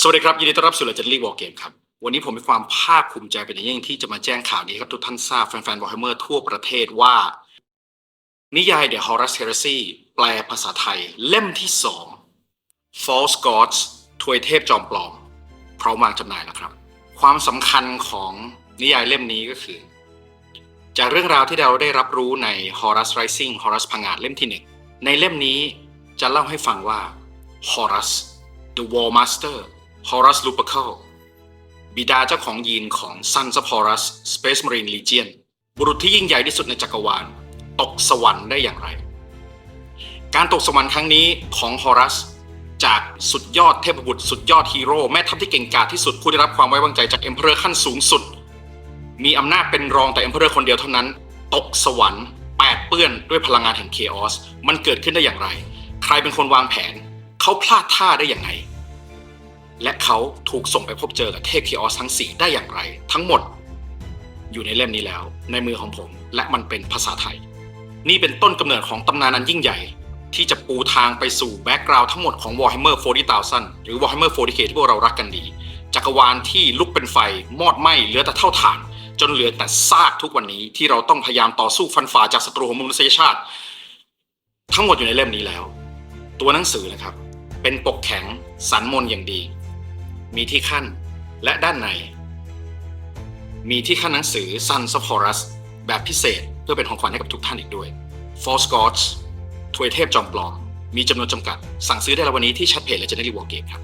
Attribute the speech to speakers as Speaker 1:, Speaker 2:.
Speaker 1: สวัสดีครับยินดีต้อนรับสู่ Legendary War Game ครับ วันนี้ผมมีความภาคภูมิใจเป็นอย่างยิ่งที่จะมาแจ้งข่าวนี้ให้กับทุกท่านทราบแฟนๆ Warhammer ทั่วประเทศว่า นิยาย The Horus Heresy แปลภาษาไทยเล่มที่ 2 False Gods ทวยเทพจอมปลอม พร้อมวางจำหน่ายแล้วครับ ความสำคัญของนิยายเล่มนี้ก็คือ จากเรื่องราวที่เราได้รับรู้ใน Horus Rising Horus พังงาดเล่มที่หนึ่งในเล่มนี้จะเล่าให้ฟังว่า Horus The War Master Horus Lupercal บิดาเจ้าของยีนของ Sons of Horus Space Marine Legion บุรุษที่ยิ่งใหญ่ที่สุดในจักรวาล ตกสวรรค์ได้อย่างไร การตกสวรรค์ครั้งนี้ของ Horus จากสุดยอดเทพบุตรสุดยอดฮีโร่แม่ทัพที่เก่งกาจที่สุดผู้ได้รับความไว้วางใจจาก Emperor ขั้นสูงสุด มีอำนาจเป็นรองแต่ Emperor คนเดียวเท่านั้น ตกสวรรค์แปดเปื้อนด้วยพลังงานแห่ง Chaos มันเกิดขึ้นได้อย่างไร ใครเป็นคนวางแผน เขาพลาดท่าได้อย่างไร และเขาถูกส่งไปพบเจอกับเทพคีออสทั้ง 4 ได้อย่างไร ทั้งหมดอยู่ในเล่มนี้แล้ว ในมือของผม และมันเป็นภาษาไทย นี่เป็นต้นกำเนิดของตำนานอันยิ่งใหญ่ ที่จะปูทางไปสู่แบ็กกราวด์ทั้งหมดของ Warhammer 40,000 หรือ Warhammer 40k ที่พวกเรารักกันดี จักรวาลที่ลุกเป็นไฟ มอดไหม้เหลือแต่เท่าฐาน จนเหลือแต่ซากทุกวันนี้ที่เราต้องพยายามต่อสู้ฟันฝ่าจากศัตรูของมนุษยชาติ ทั้งหมดอยู่ในเล่มนี้แล้ว ตัวหนังสือนะครับ เป็นปกแข็งสันมนอย่างดี มีที่ขั้นและด้านใน มีที่ขั้นหนังสือ Sons of Horus แบบพิเศษเพื่อเป็นของขวัญให้กับทุกท่านอีกด้วย f o r s c o t t ถวยเทพจอมปลอม มีจำนวนจำกัด สั่งซื้อได้แล้ววันนี้ที่ชัดเพจ Legendary War Game ครับ